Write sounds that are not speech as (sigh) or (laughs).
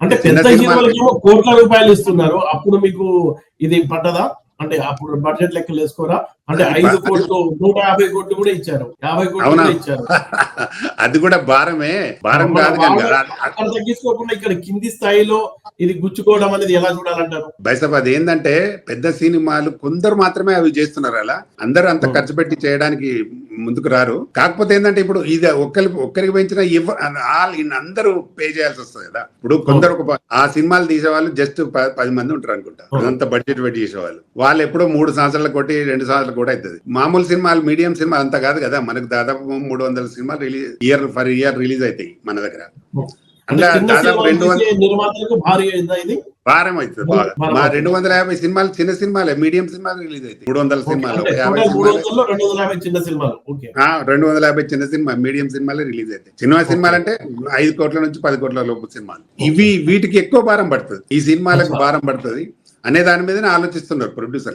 అంటే పెద్ద హీరోలకేమో కోట్ల రూపాయలు ఇస్తున్నారు. అప్పుడు మీకు ఇది పడ్డదా? అంటే అప్పుడు బడ్జెట్ లెక్కలు వేసుకోరా అంటే ఐదు కోట్లు నూట యాభై కోట్లు కూడా ఇచ్చారు. యాభై కోట్లు? కూడా ఇచ్చారు. (laughs) అది కూడా భారమే. భారం కాదు అక్కడ తగ్గించుకోకుండా ఇక్కడ కింది స్థాయిలో ఇది గుచ్చుకోవడం అనేది ఎలా చూడాలంటారు? బైసప్ అది ఏంటంటే పెద్ద సినిమాలు కొందరు మాత్రమే అవి చేస్తున్నారు అలా. అందరూ అంత. ఖర్చు పెట్టి చేయడానికి ముందుకు రారు. కాకపోతే ఏంటంటే ఇప్పుడు ఇది ఒక్కరి ఒక్కరికి పెంచిన ఆల్ ఇన్ అందరూ పే చేయాల్సి వస్తుంది కదా. ఇప్పుడు కొందరు ఒక ఆ సినిమాలు తీసేవాళ్ళు జస్ట్ పది మంది ఉంటారు అనుకుంటా. అదంతా బడ్జెట్ పెట్టి చేసేవాళ్ళు. వాళ్ళు ఎప్పుడో మూడు సంవత్సరాలు కొట్టి రెండు సంవత్సరాలు కూడా అవుతుంది మామూలు సినిమాలు మీడియం సినిమా అంత కాదు కదా. మనకు దాదాపు మూడు వందల సినిమాలు release year for year release అవుతాయి మన దగ్గర. అంటే దాదాపు రెండు వందల భారీ అవుతుంది బాగా. మా. రెండు వందల యాభై సినిమాలు చిన్న సినిమాలే మీడియం సినిమాలు రిలీజ్ అవుతాయి మూడు వందల సినిమాలు యాభై సినిమాలు. రెండు వందల యాభై చిన్న సినిమా మీడియం సినిమాలే రిలీజ్ అవుతాయి చిన్న సినిమాలు అంటే ఐదు కోట్ల నుంచి పది కోట్ల లోపు సినిమాలు. ఇవి వీటికి ఎక్కువ భారం పడుతుంది. ఈ సినిమాలకు. భారం పడుతుంది అనే దాని మీదనే ఆలోచిస్తున్నారు ప్రొడ్యూసర్లు